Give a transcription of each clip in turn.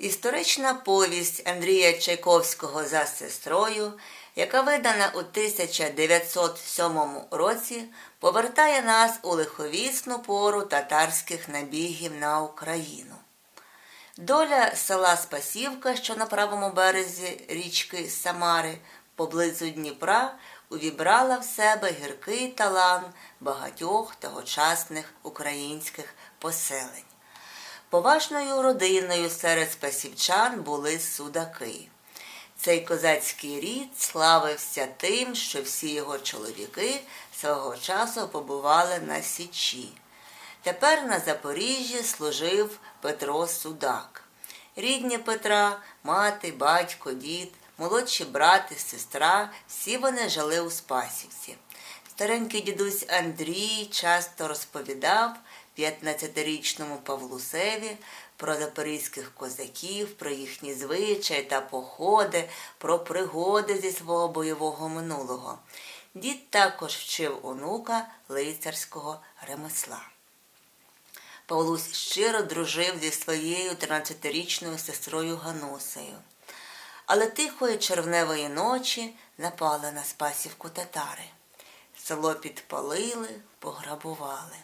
Історична повість Андрія Чайковського за сестрою, яка видана у 1907 році, повертає нас у лиховісну пору татарських набігів на Україну. Доля села Спасівка, що на правому березі річки Самари, поблизу Дніпра, увібрала в себе гіркий талант багатьох тогочасних українських поселень. Поважною родиною серед спасівчан були судаки. Цей козацький рід славився тим, що всі його чоловіки свого часу побували на Січі. Тепер на Запоріжжі служив Петро Судак. Рідні Петра, мати, батько, дід, молодші брати, сестра, всі вони жили у Спасівці. Старенький дідусь Андрій часто розповідав 15-річному Павлусеві про запорізьких козаків, про їхні звичаї та походи, про пригоди зі свого бойового минулого. Дід також вчив онука лицарського ремесла. Павлусь щиро дружив зі своєю 13-річною сестрою Ганусею. Але тихої червневої ночі напали на Спасівку татари. Село підпалили, пограбували.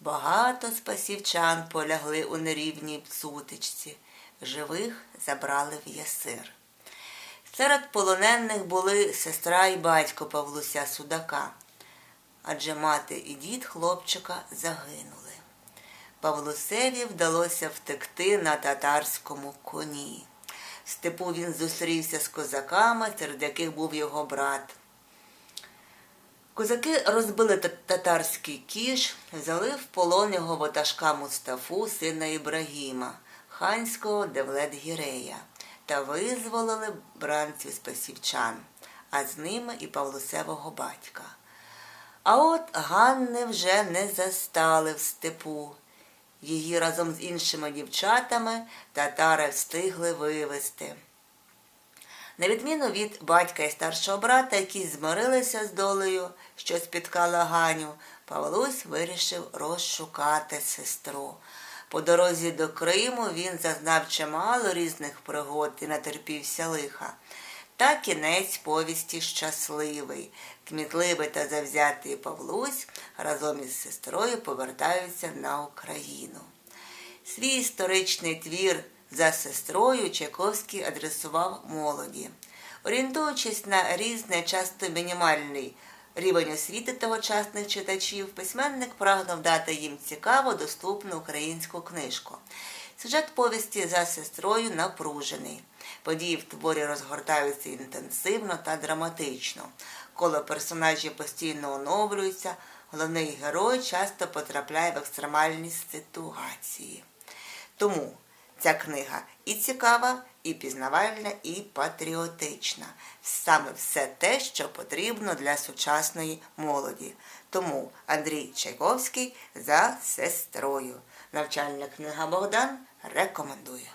Багато спасівчан полягли у нерівній сутичці, живих забрали в ясир. Серед полонених були сестра і батько Павлуся Судака, адже мати і дід хлопчика загинули. Павлусеві вдалося втекти на татарському коні. В степу він зустрівся з козаками, серед яких був його брат. Козаки розбили татарський кіш, взяли в полон його ватажка Мустафу, сина Ібрагіма, ханського Девлет-Гірея, та визволили бранців спасівчан, а з ними і Павлусевого батька. А от Ганни вже не застали в степу. Її разом з іншими дівчатами татари встигли вивезти. На відміну від батька і старшого брата, які змирилися з долею, що спіткала Ганю, Павлусь вирішив розшукати сестру. По дорозі до Криму він зазнав чимало різних пригод і натерпівся лиха. Та кінець повісті щасливий. Кмітливий та завзятий Павлусь разом із сестрою повертаються на Україну. Свій історичний твір за сестрою Чайковський адресував молоді. Орієнтуючись на різний, часто мінімальний рівень освіти тогочасних читачів, письменник прагнув дати їм цікаво, доступну українську книжку. Сюжет повісті за сестрою напружений. Події в творі розгортаються інтенсивно та драматично. Коло персонажів постійно оновлюється, головний герой часто потрапляє в екстремальні ситуації. Тому ця книга і цікава, і пізнавальна, і патріотична. Саме все те, що потрібно для сучасної молоді. Тому Андрій Чайковський за сестрою. Навчальна книга Богдан рекомендує.